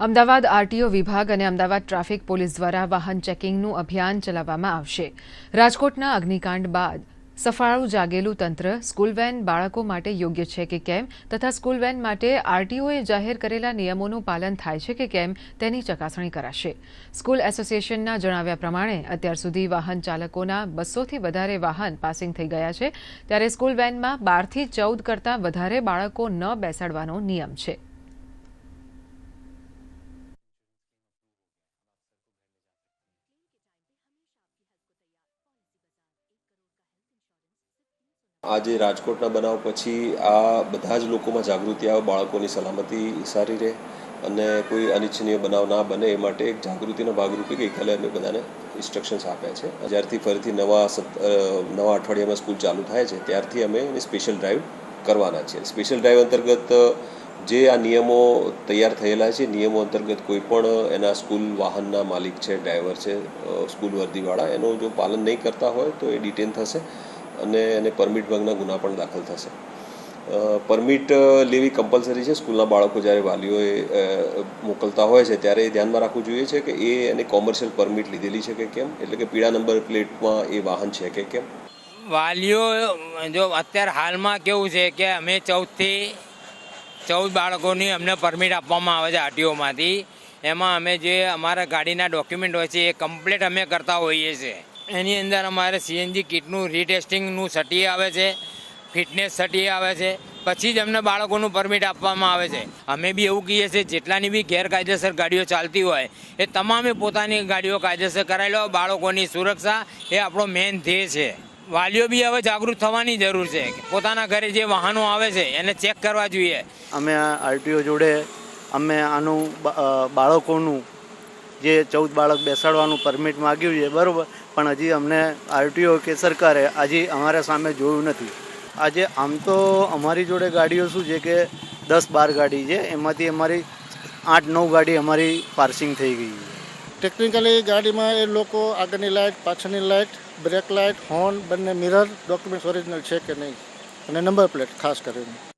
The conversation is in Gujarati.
અમદાવાદ આરટીઓ વિભાગ અને અમદાવાદ ટ્રાફિક પોલીસ દ્વારા વાહન ચેકિંગનું અભિયાન ચલાવવામાં આવશે. રાજકોટના અગ્નિકાંડ બાદ સફાળું જાગેલું તંત્ર સ્કૂલ વેન બાળકો માટે યોગ્ય છે કે કેમ? તથા સ્કૂલ વેન માટે આરટીઓએ જાહેર કરેલા નિયમોનું પાલન થાય છે કે કેમ? તેની ચકાસણી કરાશે. સ્કૂલ એસોસિએશનના જણાવ્યા પ્રમાણે, અત્યાર સુધી વાહન ચાલકોના બસોથી વધારે વાહન પાસિંગ થઈ ગયા છે. ત્યારે સ્કૂલ વેનમાં બારથી ચૌદ કરતાં વધારે બાળકો ન બેસાડવાનો નિયમ છે. આજે રાજકોટના બનાવ પછી આ બધા જ લોકોમાં જાગૃતિ આવે, બાળકોની સલામતી સારી રહે અને કોઈ અનિચ્છનીય બનાવ ના બને એ માટે એક જાગૃતિના ભાગરૂપે ગઈકાલે અમે બધાને ઇન્સ્ટ્રક્શન્સ આપ્યા છે. જ્યારથી ફરીથી નવા નવા અઠવાડિયામાં સ્કૂલ ચાલુ થાય છે, ત્યારથી અમે એની સ્પેશિયલ ડ્રાઈવ કરવાના છીએ. સ્પેશિયલ ડ્રાઈવ અંતર્ગત જે આ નિયમો તૈયાર થયેલા છે, નિયમો અંતર્ગત કોઈ પણ એના સ્કૂલ વાહનના માલિક છે, ડ્રાઈવર છે સ્કૂલ વર્દીવાળા, એનું જો પાલન નહીં કરતા હોય તો એ ડિટેન થશે. અને એને પરમિટ ભંગના ગુના પણ દાખલ થશે. પરમિટ લેવી કમ્પલસરી છે. સ્કૂલના બાળકો જ્યારે વાલીઓએ મોકલતા હોય છે, ત્યારે એ ધ્યાનમાં રાખવું જોઈએ છે કે એ એને કોમર્શિયલ પરમિટ લીધેલી છે કે કેમ? એટલે કે પીળા નંબર પ્લેટમાં એ વાહન છે કે કેમ? વાલીઓ, જો અત્યારે હાલમાં કેવું છે કે અમે ચૌદથી, ચૌદ બાળકોની અમને પરમિટ આપવામાં આવે છે આરટીઓમાંથી. એમાં અમે જે અમારા ગાડીના ડોક્યુમેન્ટ હોય છે, એ કમ્પ્લીટ અમે કરતા હોઈએ છીએ. એની અંદર અમારે સીએનજી કિટનું રીટેસ્ટિંગનું સર્ટી આવે છે ફિટનેસ સટી આવે છે, પછી જ અમને બાળકોનું પરમિટ આપવામાં આવે છે. અમે બી એવું કહીએ છીએ, જેટલાની બી ગેરકાયદેસર ગાડીઓ ચાલતી હોય, એ તમામે પોતાની ગાડીઓ કાયદેસર કરાવી લો. બાળકોની સુરક્ષા એ આપણો મેઇન ધ્યેય છે. વાલીઓ બી હવે જાગૃત થવાની જરૂર છે. પોતાના ઘરે જે વાહનો આવે છે, એને ચેક કરવા જોઈએ. અમે આરટીઓ જોડે અમે આનું બાળકોનું જે ચૌદ બાળક બેસાડવાનું પરમિટ માગ્યું છે, બરાબર. પણ હજી અમને આરટીઓ કે સરકારે હજી અમારા સામે જોયું નથી. આજે આમ તો અમારી જોડે ગાડીઓ શું છે કે દસ બાર ગાડી છે, એમાંથી અમારી આઠ નવ ગાડી અમારી પાર્સિંગ થઈ ગઈ છે. ટેકનિકલી ગાડીમાં એ લોકો આગળની લાઇટ પાછળની લાઇટ બ્રેક લાઇટ હોર્ન બંને મિરર ડોક્યુમેન્ટ્સ ઓરિજિનલ છે કે નહીં? અને નંબર પ્લેટ ખાસ કરીને.